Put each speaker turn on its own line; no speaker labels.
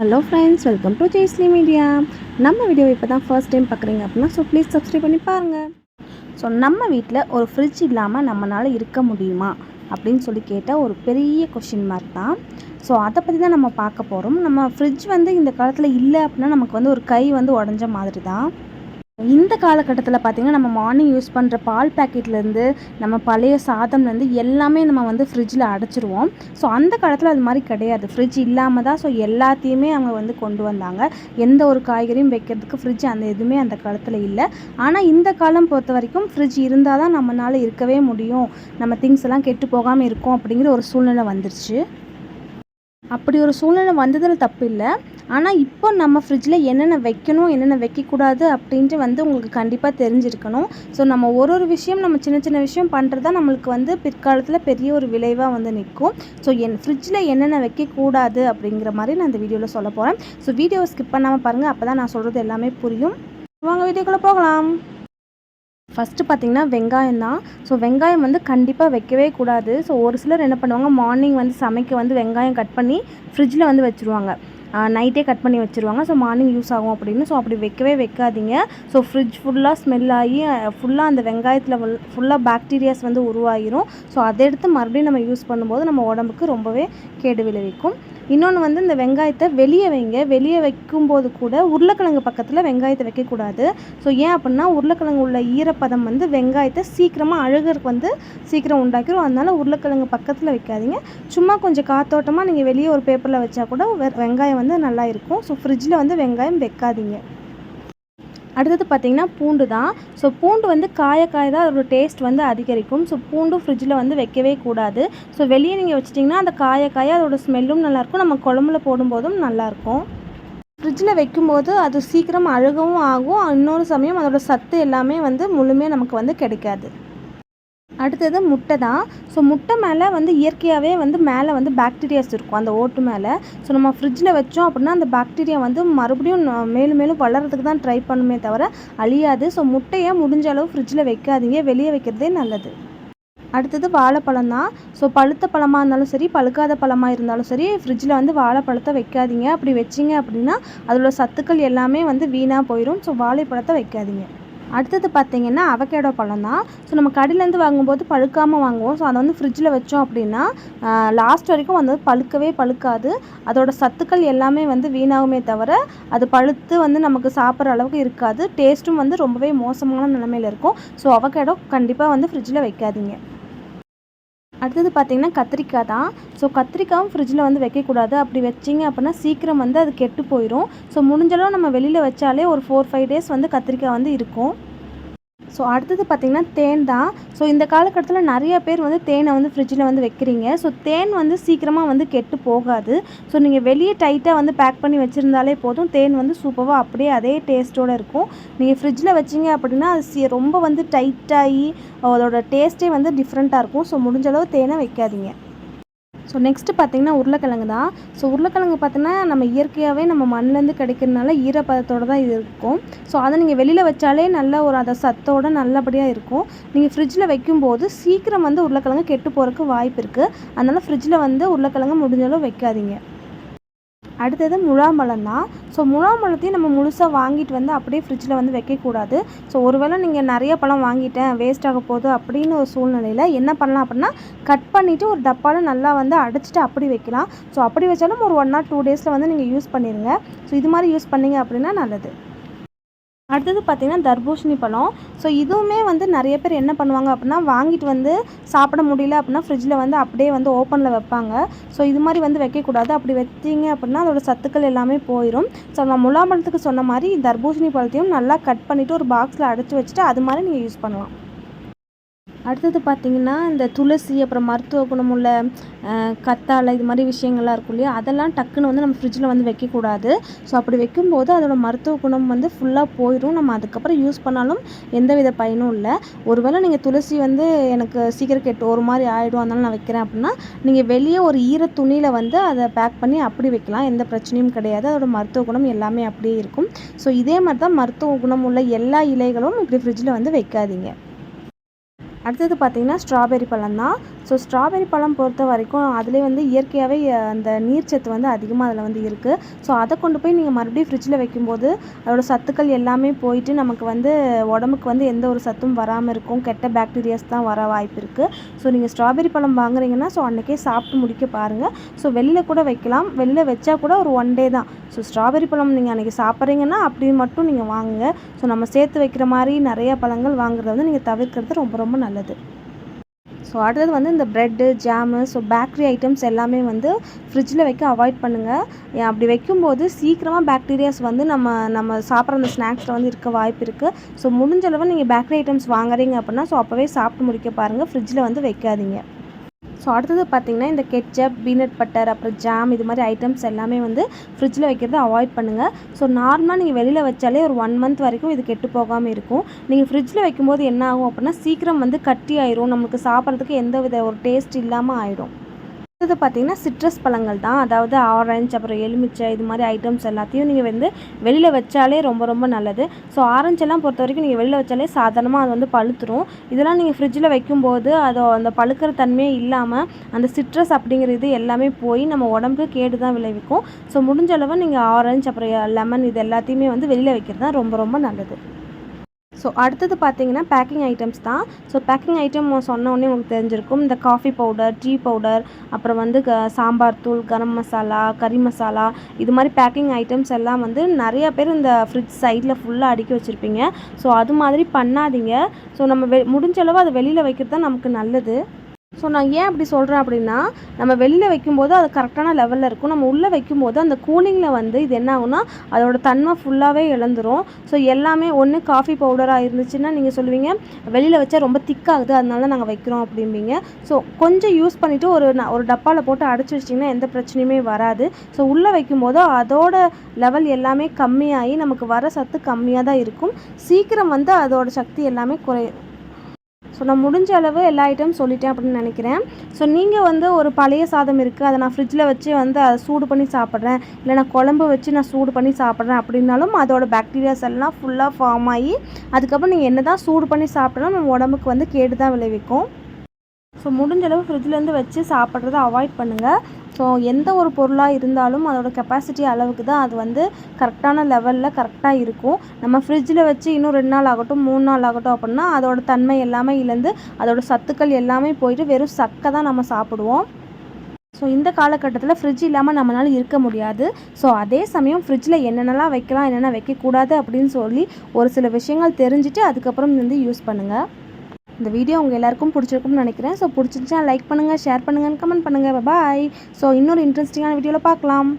Hello friends welcome to Jaisly media நம்ம video இப்போ தான் ஃபர்ஸ்ட் டைம் பார்க்குறீங்க அப்படின்னா ஸோ ப்ளீஸ் சப்ஸ்கிரைப் பண்ணி பாருங்கள் ஸோ நம்ம வீட்டில் ஒரு ஃப்ரிட்ஜ் இல்லாமல் நம்மளால் இருக்க முடியுமா? அப்படின்னு சொல்லி கேட்டால் ஒரு பெரிய கொஷின் மார்க் தான். ஸோ அதை பற்றி தான் நம்ம பார்க்க போகிறோம் நம்ம ஃப்ரிட்ஜ் வந்து இந்த காலத்தில் இல்லை அப்படின்னா நமக்கு வந்து ஒரு கை வந்து உடஞ்ச மாதிரி தான். இந்த காலகட்டத்தில் பார்த்திங்கன்னா நம்ம மார்னிங் யூஸ் பண்ணுற பால் பேக்கெட்லேருந்து நம்ம பழைய சாதம்லேருந்து எல்லாமே நம்ம வந்து ஃப்ரிட்ஜில் அடைச்சிருவோம். ஸோ அந்த காலத்தில் அது மாதிரி கிடையாது. ஃப்ரிட்ஜ் இல்லாமல் தான் ஸோ எல்லாத்தையுமே அவங்க வந்து கொண்டு வந்தாங்க. எந்த ஒரு காய்கறியும் வைக்கிறதுக்கு ஃப்ரிட்ஜ் அந்த எதுவுமே அந்த காலத்தில் இல்லை. ஆனால் இந்த காலம் பொறுத்த வரைக்கும் ஃப்ரிட்ஜ் இருந்தால் தான் நம்மளால் இருக்கவே முடியும். நம்ம திங்ஸ் எல்லாம் கெட்டு போகாமல் இருக்கும் அப்படிங்கிற ஒரு சூழ்நிலை வந்துருச்சு. அப்படி ஒரு சூழ்நிலை வந்ததில் தப்பு இல்லை ஆனால் இப்போ நம்ம ஃப்ரிட்ஜில் என்னென்ன வைக்கணும் என்னென்ன வைக்கக்கூடாது அப்படின்ட்டு வந்து உங்களுக்கு கண்டிப்பாக தெரிஞ்சிருக்கணும். ஸோ நம்ம ஒரு ஒரு விஷயம் நம்ம சின்ன சின்ன விஷயம் பண்ணுறது தான் நம்மளுக்கு வந்து பிற்காலத்தில் பெரிய ஒரு விளைவாக வந்து நிற்கும். ஸோ என் ஃப்ரிட்ஜில் என்னென்ன வைக்கக்கூடாது அப்படிங்கிற மாதிரி நான் இந்த வீடியோவில் சொல்ல போகிறேன் ஸோ வீடியோவை ஸ்கிப் பண்ணாமல் பாருங்கள் அப்போ தான் நான் சொல்கிறது எல்லாமே புரியும். வாங்க வீடியோக்குள்ளே போகலாம். ஃபஸ்ட்டு பார்த்திங்கன்னா வெங்காயம் தான். ஸோ வெங்காயம் வந்து கண்டிப்பாக வைக்கவே கூடாது. ஸோ ஒரு சிலர் என்ன பண்ணுவாங்க மார்னிங் வந்து சமைக்க வந்து வெங்காயம் கட் பண்ணி ஃப்ரிட்ஜில் வந்து வச்சுருவாங்க. நைட்டே கட் பண்ணி வச்சுருவாங்க. ஸோ மார்னிங் யூஸ் ஆகும் அப்படின்னு. ஸோ அப்படி வைக்கவே வைக்காதீங்க. ஸோ ஃப்ரிட்ஜ் ஃபுல்லாக ஸ்மெல் ஆகி ஃபுல்லாக அந்த வெங்காயத்தில் ஃபுல்லாக பாக்டீரியாஸ் வந்து உருவாகிரும் ஸோ அதை எடுத்து மறுபடியும் நம்ம யூஸ் பண்ணும்போது நம்ம உடம்புக்கு ரொம்பவே கேடு விளைவிக்கும். இன்னொன்று வந்து இந்த வெங்காயத்தை வெளியே வைங்க. வெளியே வைக்கும்போது கூட உருளைக்கிழங்கு பக்கத்தில் வெங்காயத்தை வைக்கக்கூடாது. ஸோ ஏன் அப்படின்னா உருளைக்கிழங்கு உள்ள ஈரப்பதம் வந்து வெங்காயத்தை சீக்கிரமாக அழுகிறதுக்கு வந்து சீக்கிரம் உண்டாக்கிடும் அதனால் உருளைக்கிழங்கு பக்கத்தில் வைக்காதீங்க. சும்மா கொஞ்சம் காத்தோட்டமாக நீங்கள் வெளியே ஒரு பேப்பரில் வச்சா கூட வெங்காயம் வந்து நல்லா இருக்கும். ஸோ ஃப்ரிட்ஜில் வந்து வெங்காயம் வைக்காதீங்க. அடுத்தது பார்த்திங்கன்னா பூண்டு தான். ஸோ பூண்டு வந்து காய காய தான் அதோட டேஸ்ட் வந்து அதிகரிக்கும். ஸோ பூண்டும் ஃப்ரிட்ஜில் வந்து வைக்கவே கூடாது. ஸோ வெளியே நீங்கள் வச்சிட்டிங்கன்னா அந்த காய காய அதோட ஸ்மெல்லும் நல்லாயிருக்கும். நம்ம குழம்புல போடும்போதும் நல்லாயிருக்கும். ஃப்ரிட்ஜில் வைக்கும்போது அது சீக்கிரம் அழுகவும் ஆகும். இன்னொரு சமயம் அதோட சத்து எல்லாமே வந்து முழுமையாக நமக்கு வந்து கிடைக்காது. அடுத்தது முட்டை தான். ஸோ முட்டை மேலே வந்து இயற்கையாகவே வந்து மேலே வந்து பாக்டீரியாஸ் இருக்கும். அந்த ஓட்டு மேலே. ஸோ நம்ம ஃப்ரிட்ஜில் வச்சோம் அப்படின்னா அந்த பாக்டீரியா வந்து மறுபடியும் மேலும் மேலும் வளர்கிறதுக்கு தான் ட்ரை பண்ணுமே தவிர அழியாது. ஸோ முட்டையை முடிஞ்ச அளவு ஃப்ரிட்ஜில் வைக்காதீங்க. வெளியே வைக்கிறதே நல்லது. அடுத்தது வாழைப்பழம் தான். ஸோ பழுத்த பழமாக இருந்தாலும் சரி பழுக்காத பழமாக இருந்தாலும் சரி ஃப்ரிட்ஜில் வந்து வாழைப்பழத்தை வைக்காதீங்க. அப்படி வச்சிங்க அப்படின்னா அதோடய சத்துக்கள் எல்லாமே வந்து வீணாக போயிடும் ஸோ வாழைப்பழத்தை வைக்காதீங்க. அடுத்தது பார்த்திங்கன்னா அவகேடோ பழம் தான். ஸோ நம்ம கடையிலேருந்து வாங்கும்போது பழுக்காமல் வாங்குவோம். ஸோ அதை வந்து ஃப்ரிட்ஜில் வச்சோம் அப்படின்னா லாஸ்ட் வரைக்கும் வந்து பழுக்கவே பழுக்காது. அதோட சத்துக்கள் எல்லாமே வந்து வீணாகுமே தவிர அது பழுத்து வந்து நமக்கு சாப்பிட்ற அளவுக்கு இருக்காது. டேஸ்ட்டும் வந்து ரொம்பவே மோசமான நிலமையில் இருக்கும். ஸோ அவகேடோ கண்டிப்பாக வந்து ஃப்ரிட்ஜில் வைக்காதீங்க. அடுத்தது பார்த்திங்கன்னா கத்திரிக்காய் தான். ஸோ கத்திரிக்காயும் ஃப்ரிட்ஜில் வந்து வைக்கக்கூடாது. அப்படி வச்சிங்க அப்படின்னா சீக்கிரம் வந்து அது கெட்டு போயிடும் ஸோ முடிஞ்சளவு நம்ம வெளியில் வச்சாலே ஒரு ஃபோர் ஃபைவ் டேஸ் வந்து கத்திரிக்காய் வந்து இருக்கும். ஸோ அடுத்தது பார்த்திங்கன்னா தேன் தான். ஸோ இந்த காலகட்டத்தில் நிறைய பேர் வந்து தேனை வந்து ஃப்ரிட்ஜில் வந்து வைக்கிறீங்க. ஸோ தேன் வந்து சீக்கிரமாக வந்து கெட்டு போகாது. ஸோ நீங்கள் வெளியே டைட்டாக வந்து பேக் பண்ணி வச்சுருந்தாலே போதும். தேன் வந்து சூப்பராக அப்படியே அதே டேஸ்ட்டோடு இருக்கும். நீங்கள் ஃப்ரிட்ஜில் வச்சிங்க அப்படின்னா அது ரொம்ப வந்து டைட்டாகி அதோட டேஸ்ட்டே வந்து டிஃப்ரெண்ட்டாக இருக்கும். ஸோ முடிஞ்சளவு தேனை வைக்காதீங்க. ஸோ நெக்ஸ்ட்டு பார்த்திங்கன்னா உருளைக்கிழங்கு தான். ஸோ உருளைக்கிழங்கு பார்த்திங்கன்னா நம்ம இயற்கையாகவே நம்ம மண்ணிலேருந்து கிடைக்கிறதுனால ஈரப்பதத்தோடு தான் இது இருக்கும். ஸோ அதை நீங்கள் வெளியில் வச்சாலே நல்ல ஒரு அதை சத்தோடு நல்லபடியாக இருக்கும். நீங்கள் ஃப்ரிட்ஜில் வைக்கும்போது சீக்கிரம் வந்து உருளைக்கிழங்கு கெட்டு போகிறதுக்கு வாய்ப்பு இருக்குது அதனால் ஃப்ரிட்ஜில் வந்து உருளைக்கிழங்கு முடிஞ்சளவு வைக்காதீங்க. அடுத்தது முழாம்பழம் தான் ஸோ முழாம்பழத்தையும் நம்ம முழுசாக வாங்கிட்டு வந்து அப்படியே ஃப்ரிட்ஜில் வந்து வைக்கக்கூடாது. ஸோ ஒருவேளை நீங்கள் நிறைய பழம் வாங்கிட்டேன் வேஸ்ட் ஆக போகுது அப்படின்னு ஒரு சூழ்நிலையில் என்ன பண்ணலாம் அப்படின்னா கட் பண்ணிவிட்டு ஒரு டப்பாவில் நல்லா வந்து அடைச்சிட்டு அப்படி வைக்கலாம். ஸோ அப்படி வச்சாலும் ஒரு ஒன் ஆர் டூ டேஸில் வந்து நீங்கள் யூஸ் பண்ணிடுங்க ஸோ இது மாதிரி யூஸ் பண்ணிங்க அப்படின்னா நல்லது. அடுத்தது பார்த்திங்கன்னா தர்பூசணி பழம். ஸோ இதுவுமே வந்து நிறைய பேர் என்ன பண்ணுவாங்க அப்படின்னா வாங்கிட்டு வந்து சாப்பிட முடியல அப்படின்னா ஃப்ரிட்ஜில் வந்து அப்படியே வந்து ஓப்பனில் வைப்பாங்க. ஸோ இது மாதிரி வந்து வைக்கக்கூடாது. அப்படி வச்சிங்க அப்படின்னா அதோட சத்துக்கள் எல்லாமே போயிடும் ஸோ நான் முலாம்பழத்துக்கு சொன்ன மாதிரி தர்பூசணி பழத்தையும் நல்லா கட் பண்ணிவிட்டு ஒரு பாக்ஸில் அடைச்சி வச்சுட்டு அது மாதிரி நீங்கள் யூஸ் பண்ணலாம். அடுத்தது பார்த்திங்கன்னா இந்த துளசி அப்புறம் மருத்துவ குணமுள்ள கத்தாழை இது மாதிரி விஷயங்கள்லாம் இருக்கும் இல்லையா? அதெல்லாம் டக்குன்னு வந்து நம்ம ஃப்ரிட்ஜில் வந்து வைக்கக்கூடாது. ஸோ அப்படி வைக்கும்போது அதோடய மருத்துவ குணம் வந்து ஃபுல்லாக போயிடும் நம்ம அதுக்கப்புறம் யூஸ் பண்ணாலும் எந்த வித பயனும் இல்லை. ஒருவேளை நீங்கள் துளசி வந்து எனக்கு சீக்கிரம் கெட்டு ஒரு மாதிரி ஆகிடும் அதனால நான் வைக்கிறேன் அப்படின்னா நீங்கள் வெளியே ஒரு ஈர துணியில் வந்து அதை பேக் பண்ணி அப்படி வைக்கலாம். எந்த பிரச்சனையும் கிடையாது. அதோட மருத்துவ குணம் எல்லாமே அப்படியே இருக்கும். ஸோ இதே மாதிரி தான் மருத்துவ குணம் உள்ள எல்லா இலைகளும் இப்படி ஃப்ரிட்ஜில் வந்து வைக்காதீங்க. அடுத்தது பார்த்திங்கன்னா ஸ்ட்ராபெரி பழம் தான் ஸோ ஸ்ட்ராபெரி பழம் பொறுத்த வரைக்கும் அதிலே வந்து இயற்கையாகவே அந்த நீர்ச்சத்து வந்து அதிகமாக அதில் வந்து இருக்குது ஸோ அதை கொண்டு போய் நீங்கள் மறுபடியும் ஃப்ரிட்ஜில் வைக்கும்போது அதோட சத்துக்கள் எல்லாமே போயிட்டு நமக்கு வந்து உடம்புக்கு வந்து எந்த ஒரு சத்தும் வராமல் இருக்கும். கெட்ட பாக்டீரியாஸ் தான் வர வாய்ப்பு இருக்குது ஸோ நீங்கள் ஸ்ட்ராபெரி பழம் வாங்குறீங்கன்னா ஸோ அன்றைக்கே சாப்பிட்டு முடிக்க பாருங்கள் ஸோ வெளியில் கூட வைக்கலாம். வெளியில் வச்சா கூட ஒரு ஒன் டே தான். ஸோ ஸ்ட்ராபெரி பழம் நீங்கள் அன்றைக்கி சாப்பிட்றீங்கன்னா அப்படி மட்டும் நீங்கள் வாங்குங்க. ஸோ நம்ம சேர்த்து வைக்கிற மாதிரி நிறைய பழங்கள் வாங்குறத வந்து நீங்கள் தவிர்க்கிறது ரொம்ப ரொம்ப நல்லது. ஸோ அடுத்தது வந்து இந்த bread jam so bakery items எல்லாமே வந்து ஃப்ரிட்ஜில் வைக்க அவாய்ட் பண்ணுங்கள் அப்படி வைக்கும்போது சீக்கிரமாக பேக்டீரியாஸ் வந்து நம்ம நம்ம சாப்பிட்ற அந்த ஸ்நாக்ஸில் வந்து இருக்க வாய்ப்பு இருக்குது ஸோ முடிஞ்சளவு நீங்கள் பேக்கரி ஐட்டம்ஸ் வாங்குறீங்க அப்படின்னா ஸோ அப்போவே சாப்பிட்டு முடிக்க பாருங்கள் ஃப்ரிட்ஜில் வந்து வைக்காதீங்க. ஸோ அடுத்தது பார்த்திங்கன்னா இந்த கெட்சப் பீனட் பட்டர் அப்புறம் ஜாம் இது மாதிரி ஐட்டம்ஸ் எல்லாமே வந்து ஃப்ரிட்ஜில் வைக்கிறத அவாய்ட் பண்ணுங்கள் ஸோ நார்மலாக நீங்கள் வெளியில் வச்சாலே ஒரு ஒன் மந்த் வரைக்கும் இது கெட்டு போகாமல் இருக்கும். நீங்கள் ஃப்ரிட்ஜில் வைக்கும்போது என்ன ஆகும் அப்படின்னா சீக்கிரம் வந்து கட்டி ஆயிரும். நமக்கு சாப்பிட்றதுக்கு எந்த வித ஒரு டேஸ்ட் இல்லாமல் ஆயிடும். அடுத்தது பார்த்தீங்கன்னா சிட்ரஸ் பழங்கள் தான். அதாவது ஆரஞ்சு அப்புறம் எலுமிச்சை இது மாதிரி ஐட்டம்ஸ் எல்லாத்தையும் நீங்கள் வந்து வெளியில் வச்சாலே ரொம்ப ரொம்ப நல்லது. ஸோ ஆரஞ்செல்லாம் பொறுத்த வரைக்கும் நீங்கள் வெளியில் வச்சாலே சாதாரணமாக அது வந்து பழுத்துரும். இதெல்லாம் நீங்கள் ஃப்ரிட்ஜில் வைக்கும்போது அதோ அந்த பழுக்கிற தன்மையே இல்லாமல் அந்த சிட்ரஸ் அப்படிங்கிறது எல்லாமே போய் நம்ம உடம்புக்கு கேடு தான் விளைவிக்கும். ஸோ முடிஞ்ச அளவு நீங்கள் ஆரஞ்சு அப்புறம் லெமன் இது எல்லாத்தையுமே வந்து வெளியில் வைக்கிறது தான் ரொம்ப ரொம்ப நல்லது. ஸோ அடுத்தது பார்த்தீங்கன்னா பேக்கிங் ஐட்டம்ஸ் தான். ஸோ பேக்கிங் ஐட்டம் சொன்ன உடனே உங்களுக்கு தெரிஞ்சிருக்கும். இந்த காஃபி பவுடர் டீ பவுடர் அப்புறம் வந்து க சாம்பார் தூள் கரம் மசாலா கறி மசாலா இது மாதிரி பேக்கிங் ஐட்டம்ஸ் எல்லாம் வந்து நிறைய பேர் இந்த ஃப்ரிட்ஜ் சைடில் ஃபுல்லாக அடுக்கி வச்சுருப்பீங்க. ஸோ அது மாதிரி பண்ணாதீங்க. ஸோ நம்ம வெ முடிஞ்ச அளவு அதை வெளியில் வைக்கிறது தான் நமக்கு நல்லது. ஸோ நான் ஏன் அப்படி சொல்கிறேன் அப்படின்னா நம்ம வெளியில் வைக்கும்போது அது கரெக்டான லெவலில் இருக்கும். நம்ம உள்ளே வைக்கும்போது அந்த கூலிங்கில் வந்து இது என்ன ஆகும்னா அதோட தன்மை ஃபுல்லாகவே இழந்துரும். ஸோ எல்லாமே ஒன்று காஃபி பவுடராக இருந்துச்சுன்னா நீங்கள் சொல்லுவீங்க வெளியில் வச்சா ரொம்ப திக்காகுது அதனால நாங்கள் வைக்கிறோம் அப்படிம்பீங்க. ஸோ கொஞ்சம் யூஸ் பண்ணிவிட்டு ஒரு ந- ஒரு டப்பாவில் போட்டு அடைச்சி வச்சிட்டிங்கன்னா எந்த பிரச்சனையுமே வராது. ஸோ உள்ளே வைக்கும்போது அதோட லெவல் எல்லாமே கம்மியாகி நமக்கு வர சத்து கம்மியாக தான் இருக்கும். சீக்கிரம் வந்து அதோட சக்தி எல்லாமே குறை ஸோ நான் முடிஞ்ச அளவு எல்லா ஐட்டம் சொல்லிட்டேன் அப்படின்னு நினைக்கிறேன். ஸோ நீங்கள் வந்து ஒரு பழைய சாதம் இருக்குது அதை நான் ஃப்ரிட்ஜில் வச்சு வந்து அதை சூடு பண்ணி சாப்பிட்றேன். இல்லை நான் குழம்பு வச்சு நான் சூடு பண்ணி சாப்பிட்றேன் அப்படின்னாலும் அதோட பாக்டீரியாஸ் எல்லாம் ஃபுல்லாக ஃபார்ம் ஆகி அதுக்கப்புறம் நீங்கள் என்ன தான் சூடு பண்ணி சாப்பிட்டாலும் நம்ம உடம்புக்கு வந்து கேடு தான் விளைவிக்கும். ஸோ முடிஞ்சளவு ஃப்ரிட்ஜ்லேருந்து வச்சு சாப்பிட்றத அவாய்ட் பண்ணுங்கள் ஸோ எந்த ஒரு பொருளாக இருந்தாலும் அதோட கெப்பாசிட்டி அளவுக்கு தான் அது வந்து கரெக்டான லெவலில் கரெக்டாக இருக்கும். நம்ம ஃப்ரிட்ஜில் வச்சு இன்னும் ரெண்டு நாள் ஆகட்டும் மூணு நாள் ஆகட்டும் அப்படின்னா அதோட தன்மை எல்லாமே இழந்து அதோட சத்துக்கள் எல்லாமே போயிட்டு வெறும் சக்கை தான் நம்ம சாப்பிடுவோம். ஸோ இந்த காலகட்டத்தில் ஃப்ரிட்ஜ் இல்லாமல் நம்மளால இருக்க முடியாது. ஸோ அதே சமயம் ஃப்ரிட்ஜில் என்னென்னலாம் வைக்கலாம் என்னென்ன வைக்கக்கூடாது அப்படின்னு சொல்லி ஒரு சில விஷயங்கள் தெரிஞ்சுட்டு அதுக்கப்புறம் வந்து யூஸ் பண்ணுங்கள் இந்த வீடியோ உங்கள் எல்லாருக்கும் பிடிச்சிருக்கும்னு நினைக்கிறேன். ஸோ பிடிச்சிருந்துச்சா லைக் பண்ணுங்கள் ஷேர் பண்ணுங்கள் கமெண்ட் பண்ணுங்கள் பாய் ஸோ இன்னொரு இன்ட்ரெஸ்டிங்கான வீடியோவில் பார்க்கலாம்.